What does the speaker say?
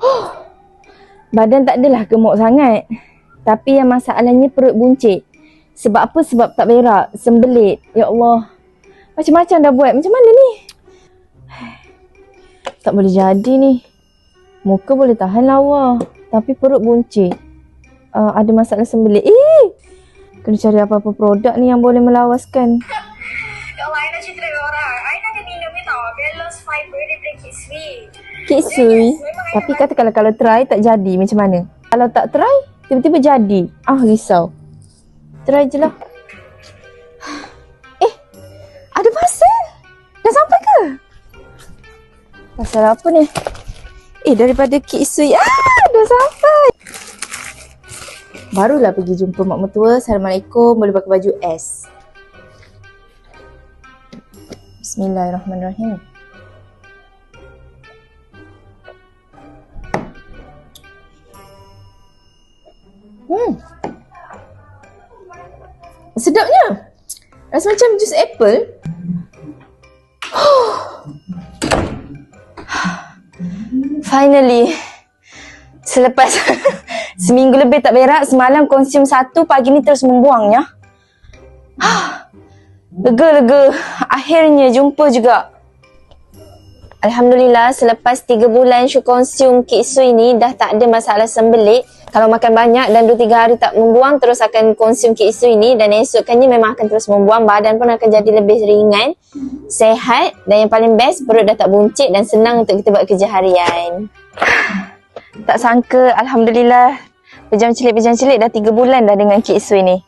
Badan tak adalah gemuk sangat. Tapi yang masalahnya perut buncit. Sebab apa? Sebab tak berak. Sembelit. Ya Allah. Macam-macam dah buat. Macam mana ni? Tak boleh jadi ni. Muka boleh tahan lawa. Tapi perut buncit. Uh, ada masalah sembelit. Eh! Kena cari apa-apa produk ni yang boleh melawaskan. Ya Allah, I nak cerita dengan orang. I nak ada minum ni tau. Balance fiber daripada Kid Sweet. Tapi kata kalau kalau try tak jadi macam mana? Kalau tak try, tiba-tiba jadi. Ah, risau. Try je lah. Eh, ada parcel. Dah sampai ke? Pasal apa ni? Eh, daripada Kek Sui. Ah, dah sampai. Barulah pergi jumpa mak mertua. Assalamualaikum. Boleh pakai baju S. Bismillahirrahmanirrahim. Hmm. Sedapnya. Rasa macam jus apple. Finally. Selepas seminggu lebih tak berak, semalam konsum satu, pagi ni terus membuangnya. Lega-lega. Akhirnya jumpa juga. Alhamdulillah selepas 3 bulan Syu konsum Kik Sui dah tak ada masalah sembelit. Kalau makan banyak dan 2-3 hari tak membuang terus akan konsum Kik Sui ni dan esokkannya memang akan terus membuang. Badan pun akan jadi lebih ringan, sehat dan yang paling best perut dah tak buncit dan senang untuk kita buat kerja harian. Tak sangka Alhamdulillah Pejam cilik-pejam cilik dah 3 bulan dah dengan Kik Sui ni.